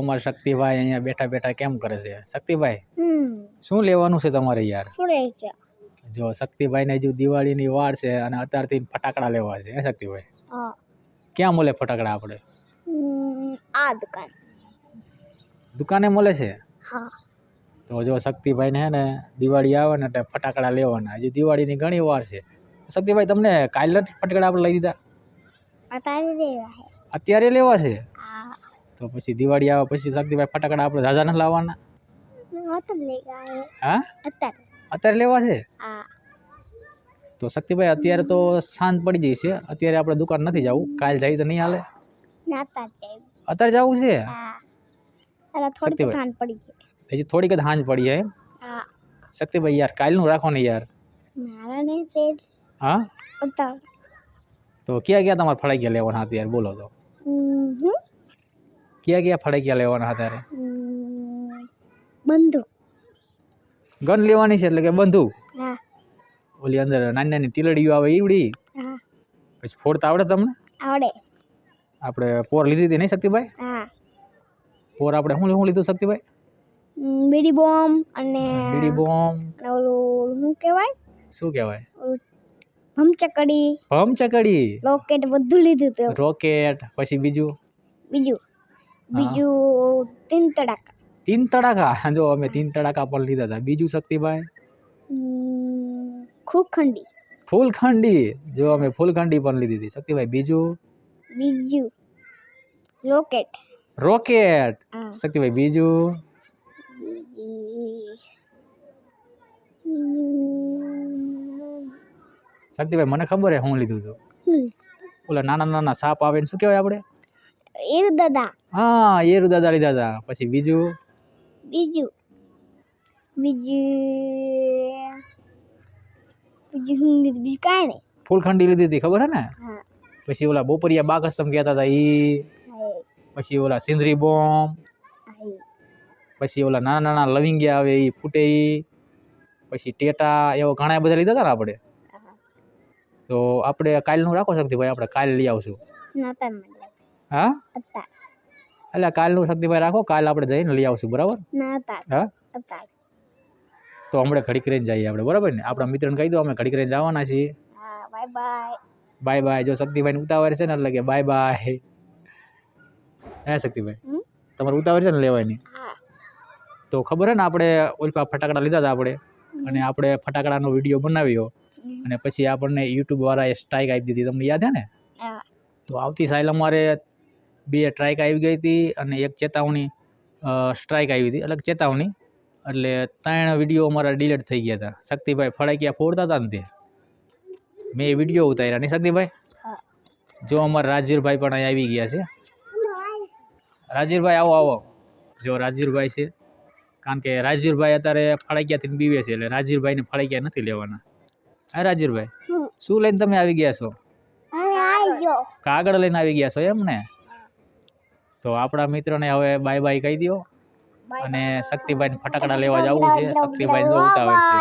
અમારા શક્તિભાઈ અહીંયા બેઠા બેઠા કેમ કરે છે? શક્તિભાઈ શું લેવાનું છે તમારે યાર? જો શક્તિભાઈ ને હજુ દિવાળીની વાર છે અને અત્યારથી ફટાકડા લેવા છે હે શક્તિભાઈ? ક્યાં મળે ફટાકડા આપણે? આ દુકાન. દુકાને મળે છે? હા. તો જો શક્તિભાઈને હે ને દિવાળી આવે ને એટલે ફટાકડા લેવાના. હજી દિવાળીની ઘણી વાર છે. શક્તિભાઈ તમને કાલે ફટાકડા આપણે લઈ દીધા? અત્યારે લેવા છે? તો પછી દિવાળી આવે પછી શક્તિભાઈ ફટાકડા આપણે ઝાઝા ના લાવવાના? હે? અત્યારે. લેવા છે? તો શક્તિભાઈ અત્યારે તો શાંત પડી જઈ છે. અત્યારે આપણે દુકાન નથી જવું. કાલ જાય તો નહીં હાલે? અત્યારે જવું છે? શક્તિભાઈ. હજી થોડીક જ હાંજ પડી હા. શક્તિભાઈ યાર કાલનું રાખો ને યાર હા? તો ક્યાં ક્યાં તમારે ફળાઈ ગયા લેવાના અત્યારે? યાર બોલો તો. ક્યાં ક્યાં ફળાકિયા લેવાના હતા યાર બંધુ. ગન લેવાની છે એટલે કે બંધુ? હા. ઓલી અંદર નાની નાની ટીલડીઓ આવે ઈવડી હા. પછી ફોડતા આવડે તમને? આવડે. આપણે પોર લીધી હતી નહીં શક્તિભાઈ? હા. પોર આપણે શું શું લીધું શક્તિભાઈ? બીડી બોમ્બ અને બીડી બોમ્બ ઓલું શું કહેવાય? શું કહેવાય? ઓલું ભમચકડી. ભમ રોકેટ બધું લીધું હતું. રોકેટ પછી બીજું? બીજું. બીજું તીન તડાકા. તીન તડાકા? જો અમે તીન તડાકા પણ લીધા હતા. બીજું શક્તિભાઈ? હમ, ખૂબખંડી ફૂલખંડી? જો અમે ફૂલખંડી પણ લીધી હતી. શક્તિભાઈ બીજું? બીજું રોકેટ. રોકેટ. શક્તિભાઈ બીજું? શક્તિભાઈ મને ખબર હે હું લીધું હતું. ઓલા નાના નાના સાપ આવે ને શું કહેવાય આપણે? એવું દાદા હા એરુ દાદા લીધા હતા. પછી બીજું? બીજું. બીજું બીજું શું લીધું બીજું કાંઈ નહીં. ફૂલખંડી લીધી હતી ખબર હે ને? પછી ઓલા બોપરિયા બાગસ્તમ તમે કહેતા હતા ઈ. પછી ઓલા સિંદરી બોમ્બ. પછી ઓલા નાના નાના લવિંગિયા આવે ઈ ફૂટે ઈ. પછી ટેટા એવો ઘણા બધા લીધા હતા ને આપણે. તો આપણે કાલનું રાખો શકતી ભાઈ આપણે કાલ લઈ આવશું. હા? એટલે કાલનું શક્તિભાઈ રાખો કાલ આપણે જઈને લઈ આવશું બરાબર? હા? તો હમણાં ઘડીક કરીને જઈએ આપણે બરાબર ને? આપણા મિત્રને કહી દો અમે ઘડીક કરીને જવાના છીએ. Bye bye. Bye bye. જો શક્તિભાઈને ઉતાવળ છે ને એટલે કે બાય બાય. હે શક્તિભાઈ? તમારે ઉતાવળ છે ને લેવાની? તો ખબર હે ને આપણે ઓલપા ફટાકડા લીધા હતા આપણે અને આપણે ફટાકડાનો વીડિયો બનાવ્યો અને પછી આપણને યુટ્યુબ વાળાએ સ્ટ્રાઇક આપી દીધી તમને યાદ હે ને? તો આવતી સાલ અમારે બે સ્ટ્રાઇક આવી ગઈ હતી અને એક ચેતવણી સ્ટ્રાઇક આવી હતી એટલે ચેતવણી. એટલે ત્રણ વીડિયો અમારા ડિલીટ થઈ ગયા હતા. શક્તિભાઈ ફળાકિયા ફોડતા હતા ને તે. મેં એ વીડિયો ઉતાર્યા નહીં શક્તિભાઈ? જો અમારા રાજવીરભાઈ પણ અહીં આવી ગયા છે. રાજવીરભાઈ આવો આવો. જો રાજવીરભાઈ છે. કારણ કે રાજવીરભાઈ અત્યારે ફળાકિયાથી બીવે છે એટલે રાજવીરભાઈને ફળાકિયા નથી લેવાના. હા રાજવીરભાઈ? શું લઈને તમે આવી ગયા છો? કાગળ લઈને આવી ગયા છો એમ ને? તો આપણા મિત્રને હવે બાય બાય કહી દો અને શક્તિભાઈને ફટાકડા લેવા જવું છે. શક્તિભાઈ જો ઉતાવળ છે.